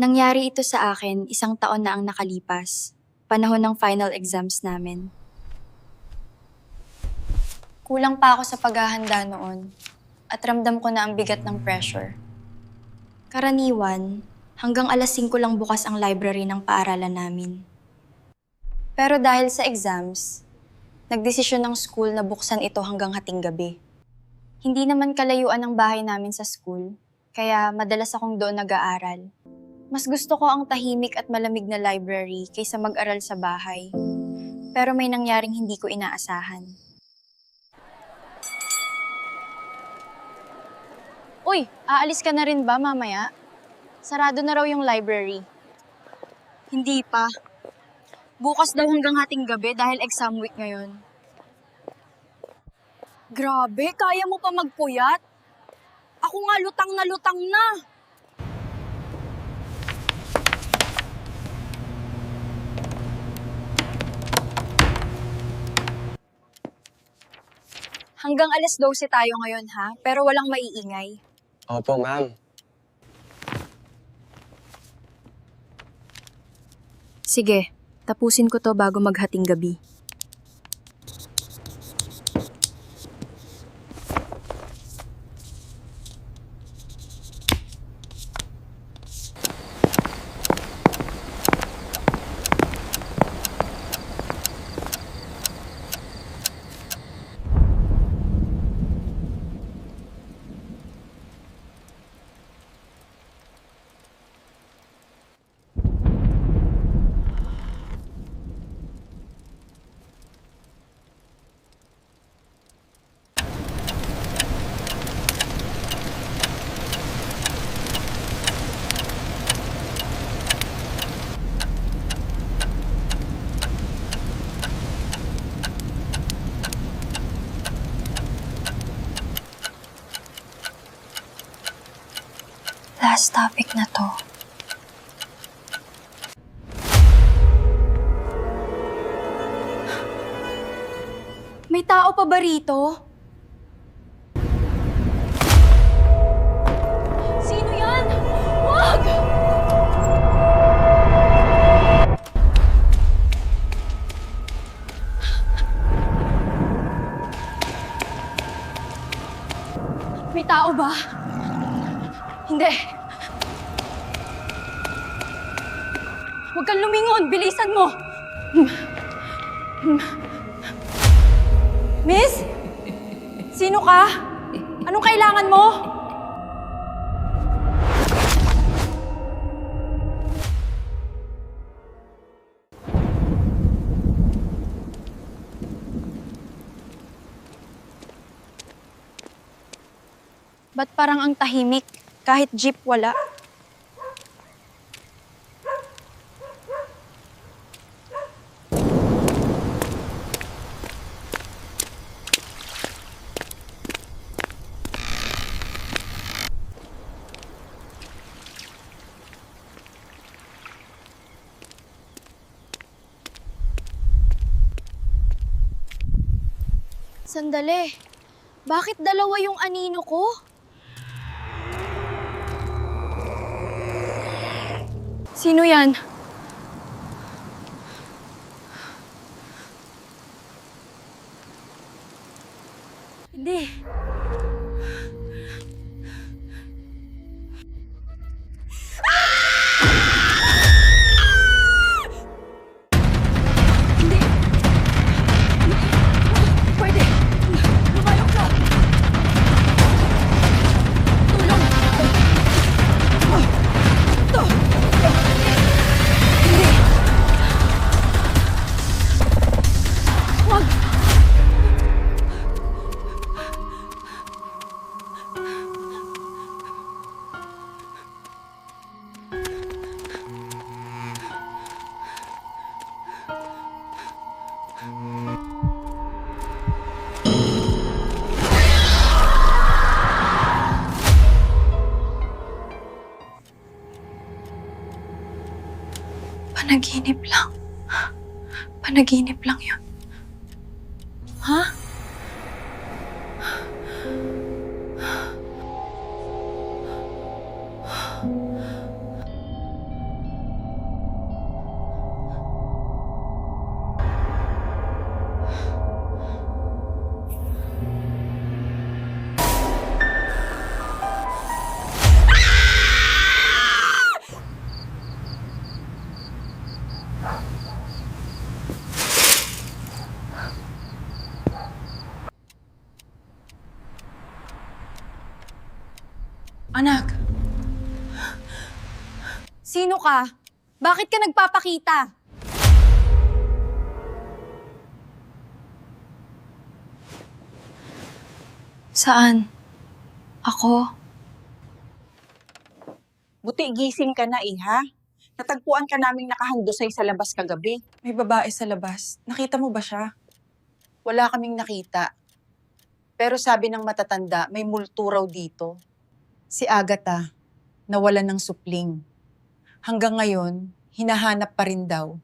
Nangyari ito sa akin isang taon na ang nakalipas, panahon ng final exams namin. Kulang pa ako sa paghahanda noon at ramdam ko na ang bigat ng pressure. Karaniwan, hanggang alas 5 lang bukas ang library ng paaralan namin. Pero dahil sa exams, nagdesisyon ng school na buksan ito hanggang hating gabi. Hindi naman kalayuan ang bahay namin sa school, kaya madalas akong doon nag-aaral. Mas gusto ko ang tahimik at malamig na library kaysa mag-aral sa bahay. Pero may nangyaring hindi ko inaasahan. Uy, aalis ka na rin ba mamaya? Sarado na raw yung library. Hindi pa. Bukas daw hanggang hating gabi dahil exam week ngayon. Grabe, kaya mo pa magpuyat? Ako nga lutang na lutang na. Hanggang alas 12 tayo ngayon ha, pero walang maiingay. Opo, ma'am. Sige, tapusin ko to bago maghating gabi. Last topic na to. May tao pa ba rito? Sino yan? Wag! May tao ba? Hindi. Huwag kang lumingon! Bilisan mo! Miss? Sino ka? Anong kailangan mo? Ba't parang ang tahimik? Kahit jeep wala. Sandali. Bakit dalawa yung anino ko? Sino yan? Panaginip lang. Panaginip lang yun. Ha? Anak, Sino ka? Bakit ka nagpapakita? Saan? Ako? Buti gising ka na, iha. Natagpuan ka naming nakahandusay sa labas kagabi. may babae sa labas. Nakita mo ba siya? Wala kaming nakita. Pero sabi ng matatanda, may multo raw dito. Si Agatha, nawalan ng supling. Hanggang ngayon, hinahanap pa rin daw.